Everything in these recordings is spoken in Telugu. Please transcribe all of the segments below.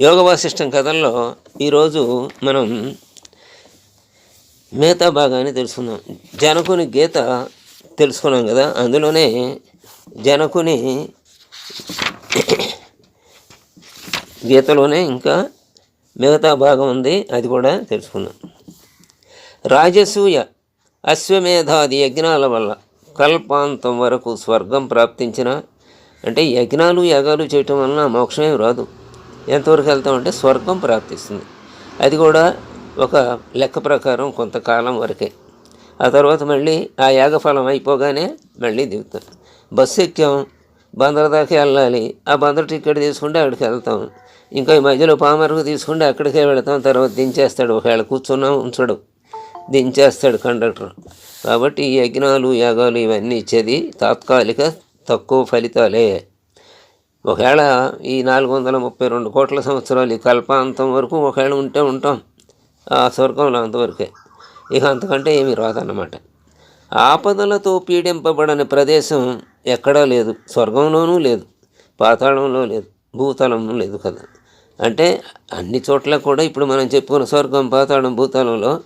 యోగ వాసిష్టం కథల్లో ఈరోజు మనం మిగతా భాగాన్ని తెలుసుకుందాం. జనకుని గీత తెలుసుకున్నాం కదా అందులోనే జనకుని గీతలోనే ఇంకా మిగతా భాగం ఉంది అది కూడా తెలుసుకుందాం. రాజసూయ అశ్వమేధాది యజ్ఞాల వల్ల కల్పాంతం వరకు స్వర్గం ప్రాప్తించిన అంటే యజ్ఞాలు యాగాలు చేయటం వలన మోక్షమే రాదు. ఎంతవరకు వెళ్తామంటే స్వర్గం ప్రాప్తిస్తుంది. అది కూడా ఒక లెక్క ప్రకారం కొంతకాలం వరకే. ఆ తర్వాత మళ్ళీ ఆ యాగఫలం అయిపోగానే మళ్ళీ దిగుతాం. బస్సు ఎక్కాం బందర దాకా వెళ్ళాలి. ఆ బందర టికెట్ తీసుకుంటే అక్కడికి వెళ్తాం. ఇంకా ఈ మధ్యలో పామరకు తీసుకుంటే అక్కడికే వెళతాం. తర్వాత దించేస్తాడు. ఒకవేళ కూర్చున్నాం ఉంచడు దించేస్తాడు కండక్టర్. కాబట్టి ఈ యజ్ఞాలు యాగాలు ఇవన్నీ ఇచ్చేది తాత్కాలిక తక్కువ ఫలితాలే. ఒకవేళ ఈ నాలుగు వందల ముప్పై రెండు కోట్ల సంవత్సరాలు ఈ కల్పాంతం వరకు ఒకవేళ ఉంటే ఉంటాం. ఆ స్వర్గంలో అంతవరకే. ఇక అంతకంటే ఏమీ రాదన్నమాట. ఆపదలతో పీడింపబడని ప్రదేశం ఎక్కడా లేదు. స్వర్గంలోనూ లేదు. పాతాళంలో లేదు. భూతలంలో లేదు కదా. అంటే అన్ని చోట్ల కూడా ఇప్పుడు మనం చెప్పుకున్న స్వర్గం పాతాళం భూతలంలో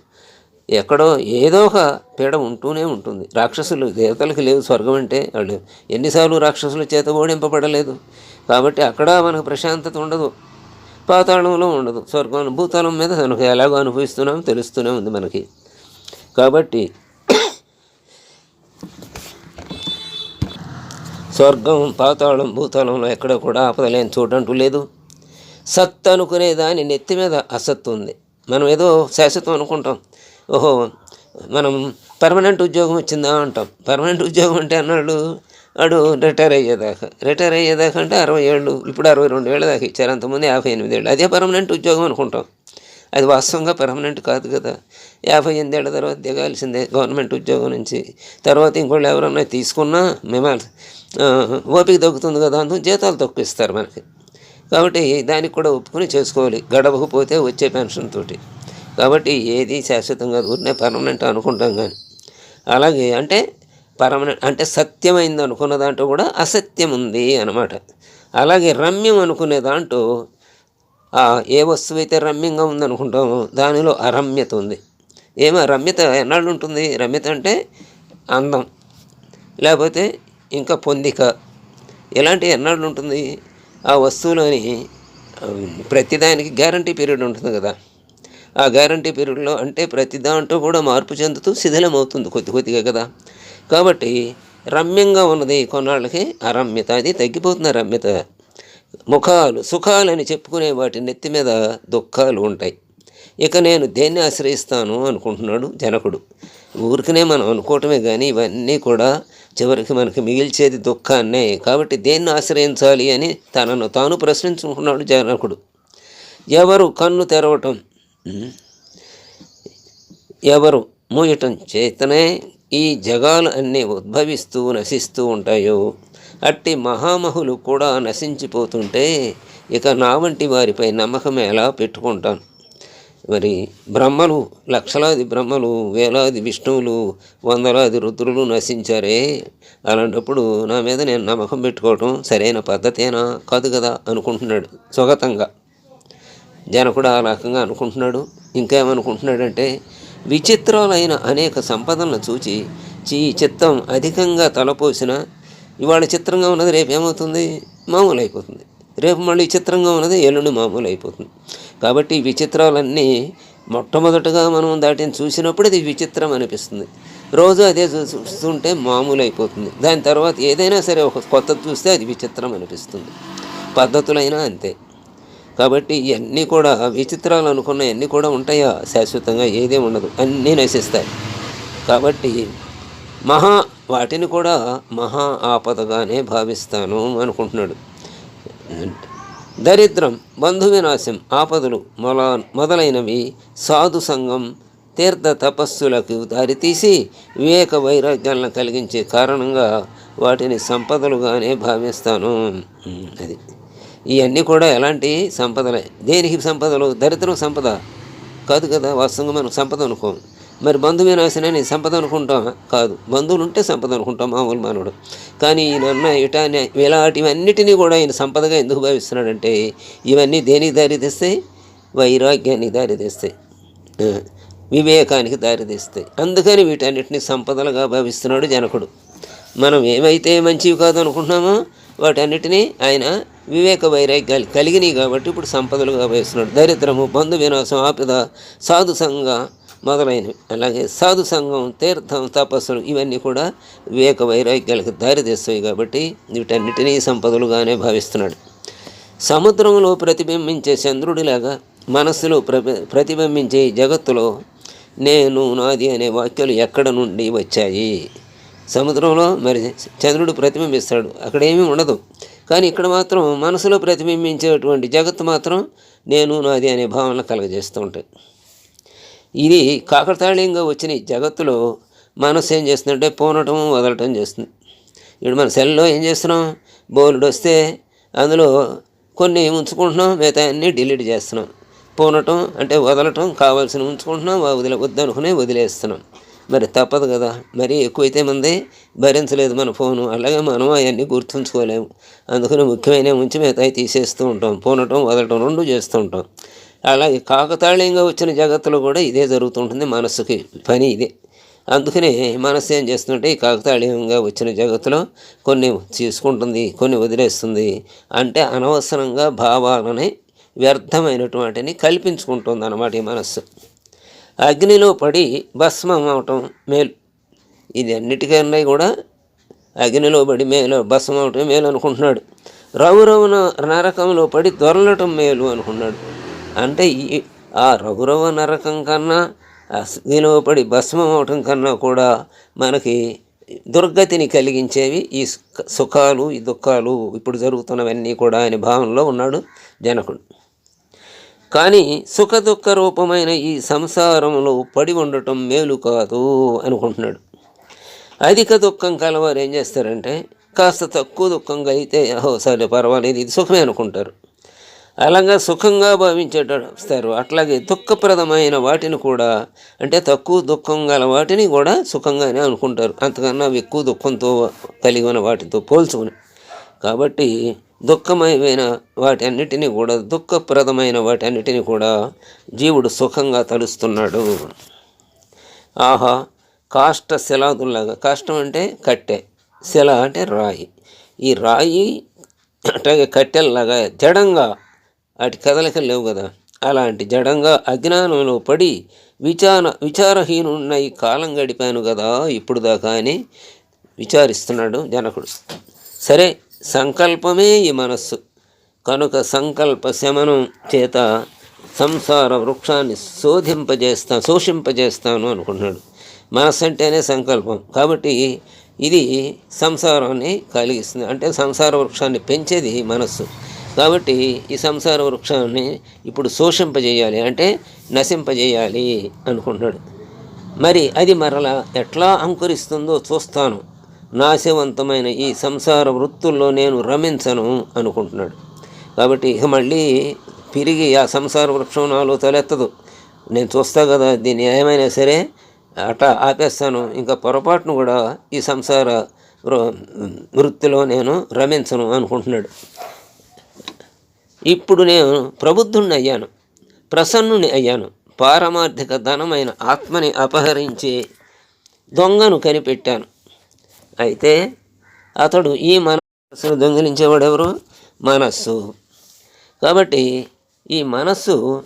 ఎక్కడో ఏదో ఒక పీడ ఉంటూనే ఉంటుంది. రాక్షసులు దేవతలకు లేదు స్వర్గం అంటే వాళ్ళు ఎన్నిసార్లు రాక్షసుల చేత ఓడింపబడలేదు. కాబట్టి అక్కడ మనకు ప్రశాంతత ఉండదు. పాతాళంలో ఉండదు. స్వర్గం భూతలం మీద మనకు ఎలాగో అనుభవిస్తున్నాం తెలుస్తూనే ఉంది మనకి. కాబట్టి స్వర్గం పాతాళం భూతలంలో ఎక్కడ కూడా ఆపదలేని చూడంటూ లేదు. సత్ అనుకునే దాని నెత్తి మీద అసత్తు ఉంది. మనం ఏదో శాశ్వతం అనుకుంటాం. ఓహో మనం పర్మనెంట్ ఉద్యోగం వచ్చిందా అంటాం. పర్మనెంట్ ఉద్యోగం అంటే అన్నాడు వాడు రిటైర్ అయ్యేదాకా. రిటైర్ అయ్యేదాకా అంటే అరవై ఏళ్ళు ఇప్పుడు అరవై రెండు ఏళ్ళ దాకా ఇచ్చారు. అంతమంది యాభై ఎనిమిది ఏళ్ళు. అదే పర్మనెంట్ ఉద్యోగం అనుకుంటాం. అది వాస్తవంగా పర్మనెంట్ కాదు కదా. యాభై ఎనిమిదేళ్ళ తర్వాత దిగాల్సిందే గవర్నమెంట్ ఉద్యోగం నుంచి. తర్వాత ఇంకోళ్ళు ఎవరన్నా తీసుకున్నా మేము ఓపిక తగ్గుతుంది కదా అందుకు జీతాలు తక్కువ ఇస్తారు మనకి. కాబట్టి దానికి కూడా ఒప్పుకొని చేసుకోవాలి. గడవకపోతే వచ్చే పెన్షన్ తోటి. కాబట్టి ఏది శాశ్వతంగా ఊరినే పర్మనెంట్ అనుకుంటాం కానీ అలాగే అంటే పర్మనెంట్ అంటే సత్యమైంది అనుకున్న దాంట్లో కూడా అసత్యం ఉంది అనమాట అలాగే రమ్యం అనుకునే దాంట్లో ఆ ఏ వస్తువు అయితే రమ్యంగా ఉందనుకుంటామో దానిలో అరమ్యత ఉంది. ఏమో రమ్యత ఎన్నాళ్ళు ఉంటుంది? రమ్యత అంటే అందం. లేకపోతే ఇంకా పొందిక. ఇలాంటివి ఎన్నాళ్ళు ఉంటుంది? ఆ వస్తువులోని ప్రతిదానికి గ్యారంటీ పీరియడ్ ఉంటుంది కదా. ఆ గ్యారంటీ పీరియడ్లో అంటే ప్రతి దాంట్లో కూడా మార్పు చెందుతూ శిథిలమవుతుంది కొద్ది కొద్దిగా కదా. కాబట్టి రమ్యంగా ఉన్నది కొన్నాళ్ళకి అరమ్యత. అది తగ్గిపోతుంది రమ్యత. ముఖాలు సుఖాలని చెప్పుకునే వాటి నెత్తి మీద దుఃఖాలు ఉంటాయి. ఇక నేను దేన్ని ఆశ్రయిస్తాను అనుకుంటున్నాడు జనకుడు. ఊరికనే మనం అనుకోవటమే కానీ ఇవన్నీ కూడా చివరికి మనకి మిగిల్చేది దుఃఖాన్నే. కాబట్టి దేన్ని ఆశ్రయించాలి అని తనను తాను ప్రశ్నించుకున్నాడు జనకుడు. ఎవరు కన్ను తెరవటం? ఎవరు మూయటం చేతనే ఈ జగాలు అన్నీ ఉద్భవిస్తూ నశిస్తూ ఉంటాయో అట్టి మహామహులు కూడా నశించిపోతుంటే ఇక నా వంటి వారిపై నమ్మకం ఎలా పెట్టుకుంటాను? మరి బ్రహ్మలు లక్షలాది బ్రహ్మలు వేలాది విష్ణువులు వందలాది రుద్రులు నశించారే? అలాంటప్పుడు నా మీద నేను నమ్మకం పెట్టుకోవటం సరైన పద్ధతేనా? కాదు కదా అనుకుంటున్నాడు స్వగతంగా జనకుడు ఆ రకంగా అనుకుంటున్నాడు. ఇంకేమనుకుంటున్నాడంటే విచిత్రాలైన అనేక సంపదలను చూచి చీ చిత్తం అధికంగా తలపోసిన ఇవాళ చిత్రంగా ఉన్నది రేపు ఏమవుతుంది? మామూలు అయిపోతుంది రేపు మళ్ళీ చిత్రంగా ఉన్నది ఎల్లుండి మామూలు అయిపోతుంది కాబట్టి విచిత్రాలన్నీ మొట్టమొదటగా మనం దాటిని చూసినప్పుడు అది విచిత్రం అనిపిస్తుంది. రోజు అదే చూస్తుంటే మామూలు అయిపోతుంది దాని తర్వాత ఏదైనా సరే ఒక కొత్తది చూస్తే అది విచిత్రం అనిపిస్తుంది. పద్ధతులైనా అంతే. కాబట్టి ఇవన్నీ కూడా విచిత్రాలు అనుకున్న అన్నీ కూడా ఉంటాయా? శాశ్వతంగా ఏదే ఉండదు. అన్నీ నశిస్తాయి. కాబట్టి మహా వాటిని కూడా మహా ఆపదగానే భావిస్తాను అనుకుంటున్నాడు. దరిద్రం బంధు వినాశం ఆపదలు మొల మొదలైనవి సాధు సంఘం తీర్థ తపస్సులకు దారితీసి వివేక వైరాగ్యాలను కలిగించే కారణంగా వాటిని సంపదలుగానే భావిస్తాను. అది ఇవన్నీ కూడా ఎలాంటి సంపదలే. దేనికి సంపదలు? దరిద్రం సంపద. కాదు కదా వాస్తవంగా మనం సంపద అనుకోం. మరి బంధు వినాశనే సంపద అనుకుంటాం? కాదు. బంధువులు ఉంటే సంపద అనుకుంటాం మామూలు మానవుడు. కానీ ఈయన ఇటా ఇలాంటివన్నిటినీ కూడా ఆయన సంపదగా ఎందుకు భావిస్తున్నాడంటే ఇవన్నీ దేనికి దారితీస్తాయి? వైరాగ్యానికి దారితీస్తాయి. వివేకానికి దారితీస్తాయి. అందుకని వీటన్నిటిని సంపదలుగా భావిస్తున్నాడు జనకుడు. మనం ఏమైతే మంచివి కాదు అనుకుంటున్నామో వాటన్నిటినీ ఆయన వివేక వైరాగ్యాలు కలిగినాయి కాబట్టి ఇప్పుడు సంపదలుగా భావిస్తున్నాడు దరిద్రము బంధు వినాశం ఆపిద సాధు సంఘ మొదలైనవి. అలాగే సాధు సంఘం తీర్థం తపస్సులు ఇవన్నీ కూడా వివేక వైరాగ్యాలకు దారితీస్తాయి కాబట్టి వీటన్నిటినీ సంపదలుగానే భావిస్తున్నాడు. సముద్రంలో ప్రతిబింబించే చంద్రుడిలాగా మనస్సులో ప్రతిబింబించే జగత్తులో నేను నాది అనే వాక్యాలు ఎక్కడ నుండి వచ్చాయి? సముద్రంలో మరి చంద్రుడు ప్రతిబింబిస్తాడు. అక్కడేమీ ఉండదు. కానీ ఇక్కడ మాత్రం మనసులో ప్రతిబింబించేటువంటి జగత్తు మాత్రం నేను నాది అనే భావన కలగజేస్తూ ఉంటాయి. ఇది కాకతాళీయంగా వచ్చిన ఈ జగత్తులో మనసు ఏం చేస్తుందంటే పోనటం వదలటం చేస్తుంది. ఇప్పుడు మన సెల్లో ఏం చేస్తున్నాం? బోర్డు వస్తే అందులో కొన్ని ఉంచుకుంటున్నాం మిగతా అన్నీ డిలీట్ చేస్తున్నాం. పోనటం అంటే వదలటం కావాల్సిన ఉంచుకుంటున్నాం వదిలే వద్దనుకునే వదిలేస్తున్నాం. మరి తప్పదు కదా. మరి ఎక్కువైతే మంది భరించలేదు మన ఫోను. అలాగే మనం అవన్నీ గుర్తుంచుకోలేము. అందుకని ముఖ్యమైన ఉంచి మిగతాయి తీసేస్తూ ఉంటాం. పోనటం వదలటం రెండు చేస్తూ ఉంటాం. అలాగే కాకతాళీయంగా వచ్చిన జగత్తులో కూడా ఇదే జరుగుతుంటుంది మనస్సుకి. పని ఇదే. అందుకనే మనసు ఏం చేస్తుంటే ఈ కాకతాళీయంగా వచ్చిన జగత్తులో కొన్ని తీసుకుంటుంది కొన్ని వదిలేస్తుంది. అంటే అనవసరంగా భావాలని వ్యర్థమైనటువంటిని కల్పించుకుంటుంది అన్నమాట ఈ మనస్సు. అగ్నిలో పడి భస్మం అవటం మేలు. ఇది అన్నిటికన్నా కూడా అగ్నిలో పడి మేలు భస్మం అవటం మేలు అనుకుంటున్నాడు. రఘురవున నరకంలో పడి దొరలటం మేలు అనుకున్నాడు అంటే ఈ ఆ రఘురవ నరకం కన్నా అగ్నిలో పడి భస్మం అవటం కన్నా కూడా మనకి దుర్గతిని కలిగించేవి ఈ సుఖ- సుఖాలు ఈ దుఃఖాలు ఇప్పుడు జరుగుతున్నవన్నీ కూడా అనే భావనలో ఉన్నాడు జనకుడు. కానీ సుఖ దుఃఖ రూపమైన ఈ సంసారంలో పడి ఉండటం మేలు కాదు అనుకుంటున్నాడు. అధిక దుఃఖం కలవారు ఏం చేస్తారంటే కాస్త తక్కువ దుఃఖంగా అయితే అహో సరే పర్వాలేదు ఇది సుఖమే అనుకుంటారు. అలాగా సుఖంగా భావించేటారు అట్లాగే దుఃఖప్రదమైన వాటిని కూడా అంటే తక్కువ దుఃఖం గల వాటిని కూడా సుఖంగానే అనుకుంటారు. అంతకన్నా ఎక్కువ దుఃఖంతో కలిగి ఉన్న వాటితో పోల్చుకుని. కాబట్టి దుఃఖమయమైన వాటన్నిటినీ కూడా దుఃఖప్రదమైన వాటన్నిటిని కూడా జీవుడు సుఖంగా తలుస్తున్నాడు. ఆహా కాష్ట శిలాదుల్లాగా కాష్టం అంటే కట్టె శిల అంటే రాయి. ఈ రాయి అట్లాగే కట్టెల్లాగా జడంగా వాటి కదలికలు లేవు కదా. అలాంటి జడంగా అజ్ఞానంలో పడి విచార విచారహీనున్న ఈ కాలం గడిపాను కదా ఇప్పుడు దాకా అని విచారిస్తున్నాడు జనకుడు. సరే సంకల్పమే ఈ మనస్సు. కనుక సంకల్ప శమనం చేత సంసార వృక్షాన్ని శోధింపజేస్తా శోషింపజేస్తాను అనుకున్నాడు మనస్సు అంటేనే సంకల్పం. కాబట్టి ఇది సంసారాన్ని కలిగిస్తుంది. అంటే సంసార వృక్షాన్ని పెంచేది మనస్సు. కాబట్టి ఈ సంసార వృక్షాన్ని ఇప్పుడు శోషింపజేయాలి. అంటే నశింపజేయాలి అనుకుంటున్నాడు. మరి అది మరలా ఎట్లా అంకురిస్తుందో చూస్తాను. నాశవంతమైన ఈ సంసార వృత్తుల్లో నేను రమించను అనుకుంటున్నాడు. కాబట్టి ఇక మళ్ళీ తిరిగి ఆ సంసార వృక్షం నాలో తలెత్తదు. నేను చూస్తా కదా దీన్ని ఏమైనా సరే అట్లా ఆపేస్తాను. ఇంకా పొరపాటును కూడా ఈ సంసార వృ- వృత్తిలో నేను రమించను అనుకుంటున్నాడు. ఇప్పుడు నేను ప్రబుద్ధుణ్ణి అయ్యాను ప్రసన్నుని అయ్యాను. పారమార్థిక ధనమైన ఆత్మని అపహరించే దొంగను కనిపెట్టాను. అయితే అతడు ఈ మనస్సును దొంగిలించేవాడు ఎవరు? మనస్సు. కాబట్టి ఈ మనస్సు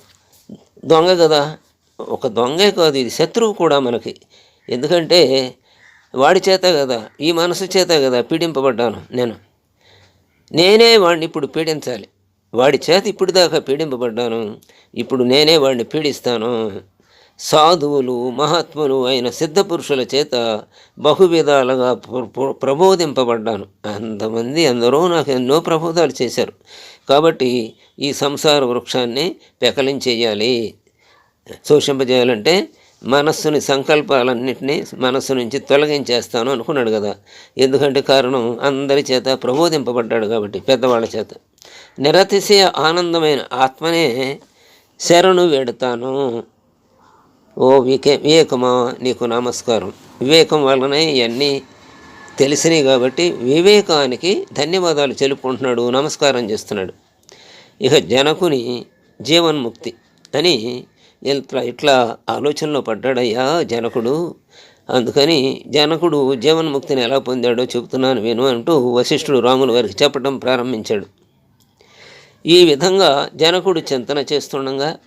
దొంగ కదా. ఒక దొంగే కాదు ఇది శత్రువు కూడా మనకి. ఎందుకంటే వాడి చేత కదా ఈ మనసు చేత కదా పీడింపబడ్డాను నేను. నేనే వాడిని ఇప్పుడు పీడించాలి. వాడి చేత ఇప్పుడు దాకా పీడింపబడ్డాను. ఇప్పుడు నేనే వాడిని పీడిస్తాను. సాధువులు మహాత్ములు అయిన సిద్ధపురుషుల చేత బహువిధాలుగా ప్రబోధింపబడ్డాను. అంతమంది అందరూ నాకు ఎన్నో ప్రబోధాలు చేశారు. కాబట్టి ఈ సంసార వృక్షాన్ని పెకలించేయాలి. శోషింపజేయాలంటే మనస్సుని సంకల్పాలన్నింటినీ మనస్సు నుంచి తొలగించేస్తాను అనుకున్నాడు కదా. ఎందుకంటే కారణం అందరి చేత ప్రబోధింపబడ్డాడు కాబట్టి పెద్దవాళ్ళ చేత. నిరతిశయ ఆనందమైన ఆత్మనే శరణు వేడుతాను. ఓ వికే వివేకమా నీకు నమస్కారం. వివేకం వలనే ఇవన్నీ తెలిసినాయి కాబట్టి వివేకానికి ధన్యవాదాలు చెప్పుకుంటున్నాడు నమస్కారం చేస్తున్నాడు. ఇక జనకుని జీవన్ముక్తి అని ఇట్లా ఇట్లా ఆలోచనలో పడ్డాడయ్యా జనకుడు. అందుకని జనకుడు జీవన్ముక్తిని ఎలా పొందాడో చెబుతున్నాను విను అంటూ వశిష్ఠుడు రాముల వారికి చెప్పడం ప్రారంభించాడు. ఈ విధంగా జనకుడు చింతన చేస్తుండగా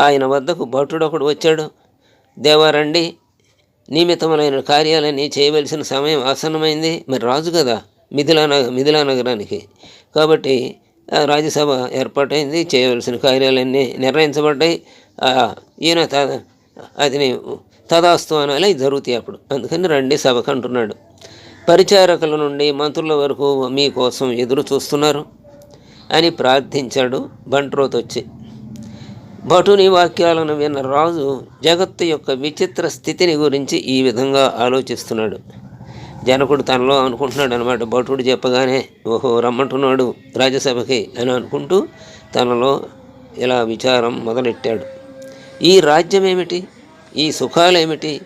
ఆయన వద్దకు భటుడొకడు వచ్చాడు. దేవారండి నియమితములైన కార్యాలన్నీ చేయవలసిన సమయం ఆసన్నమైంది. మరి రాజు కదా మిథిలా నగ మిథిలా నగరానికి. కాబట్టి రాజ్యసభ ఏర్పాటైంది. చేయవలసిన కార్యాలన్నీ నిర్ణయించబడ్డాయి. ఈయన త అతని తదాస్తు అనాలి జరుగుతాయి అప్పుడు. అందుకని రండి సభకు అంటున్నాడు. పరిచారకుల నుండి మంత్రుల వరకు మీకోసం ఎదురు చూస్తున్నారు అని ప్రార్థించాడు బంట్రోత్ వచ్చి భటుని వాక్యాలను విన్న రాజు జగత్తు యొక్క విచిత్ర స్థితిని గురించి ఈ విధంగా ఆలోచిస్తున్నాడు. జనకుడు తనలో అనుకుంటున్నాడు అనమాట భటుడు చెప్పగానే ఓహో రమ్మంటున్నాడు రాజ్యసభకి అని అనుకుంటూ తనలో ఇలా విచారం మొదలెట్టాడు. ఈ రాజ్యం ఏమిటి ఈ సుఖాలేమిటి?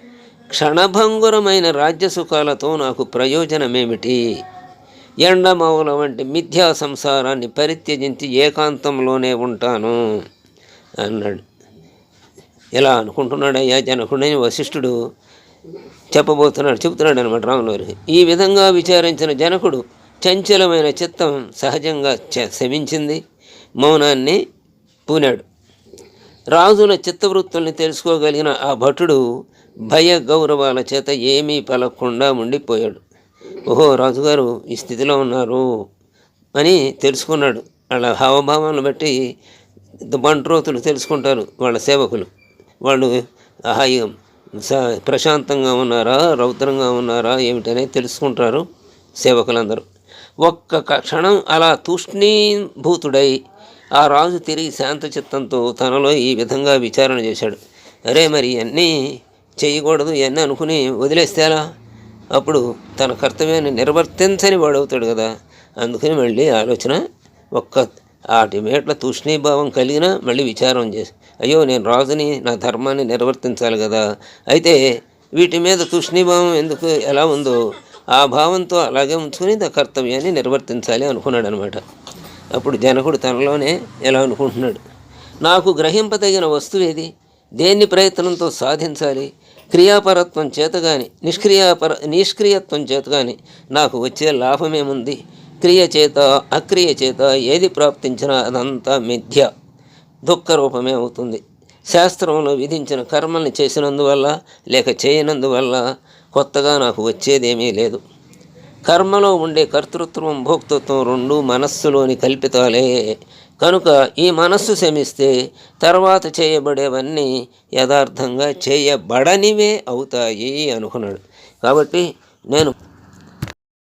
క్షణభంగురమైన రాజ్య సుఖాలతో నాకు ప్రయోజనమేమిటి? ఎండమౌల వంటి మిథ్యా సంసారాన్ని పరిత్యజించి ఏకాంతంలోనే ఉంటాను. అన్నాడు. ఇలా అనుకుంటున్నాడయ్యా జనకుడని వశిష్ఠుడు చెప్పబోతున్నాడు చెబుతున్నాడు అనమాట రాములవారికి ఈ విధంగా విచారించిన జనకుడు చంచలమైన చిత్తం సహజంగా చ- శమించింది మౌనాన్ని పూనాడు. రాజుల చిత్తవృత్తుల్ని తెలుసుకోగలిగిన ఆ భటుడు భయ గౌరవాల చేత ఏమీ పలకుండా ఉండిపోయాడు. ఓహో రాజుగారు ఈ స్థితిలో ఉన్నారు అని తెలుసుకున్నాడు. వాళ్ళ హావభావాలను బట్టి బంట్రోతులు తెలుసుకుంటారు వాళ్ళ సేవకులు. వాళ్ళు హాయిగా ప్రశాంతంగా ఉన్నారా? రౌద్రంగా ఉన్నారా? ఏమిటనే తెలుసుకుంటారు సేవకులందరూ. ఒక్క క్షణం అలా తూష్ణీభూతుడై ఆ రాజు తిరిగి శాంత చిత్తంతో తనలో ఈ విధంగా విచారణ చేశాడు. అరే మరి ఇవన్నీ చేయకూడదు ఇవన్నీ అనుకుని వదిలేస్తే అలా అప్పుడు తన కర్తవ్యాన్ని నిర్వర్తించని వాడవుతాడు కదా. అందుకని మళ్ళీ ఆలోచన ఒక్క ఆటి మేట్ల తూష్ణీభావం కలిగినా మళ్ళీ విచారం చేసి అయ్యో నేను రాజుని నా ధర్మాన్ని నిర్వర్తించాలి కదా. అయితే వీటి మీద తూష్ణీభావం ఎందుకు ఎలా ఉందో ఆ భావంతో అలాగే ఉంచుకుని దా కర్తవ్యాన్ని నిర్వర్తించాలి అనుకున్నాడు అనమాట అప్పుడు జనకుడు తనలోనే ఎలా అనుకుంటున్నాడు? నాకు గ్రహింపదగిన వస్తువు ఏది? దేన్ని ప్రయత్నంతో సాధించాలి? క్రియాపరత్వం చేత కానీ నిష్క్రియాపర నిష్క్రియత్వం చేత కానీ నాకు వచ్చే లాభమేముంది? క్రియ చేత అక్రియ చేత ఏది ప్రాప్తించినా అదంతా మిథ్య దుఃఖ రూపమే అవుతుంది. శాస్త్రంలో విధించిన కర్మల్ని చేసినందువల్ల లేక చేయనందువల్ల కొత్తగా నాకు వచ్చేదేమీ లేదు. కర్మలో ఉండే కర్తృత్వం భోక్తృత్వం రెండు మనస్సులోని కల్పితాలే. కనుక ఈ మనస్సు శమిస్తే తర్వాత చేయబడేవన్నీ యథార్థంగా చేయబడనివే అవుతాయి అనుకున్నాడు. కాబట్టి నేను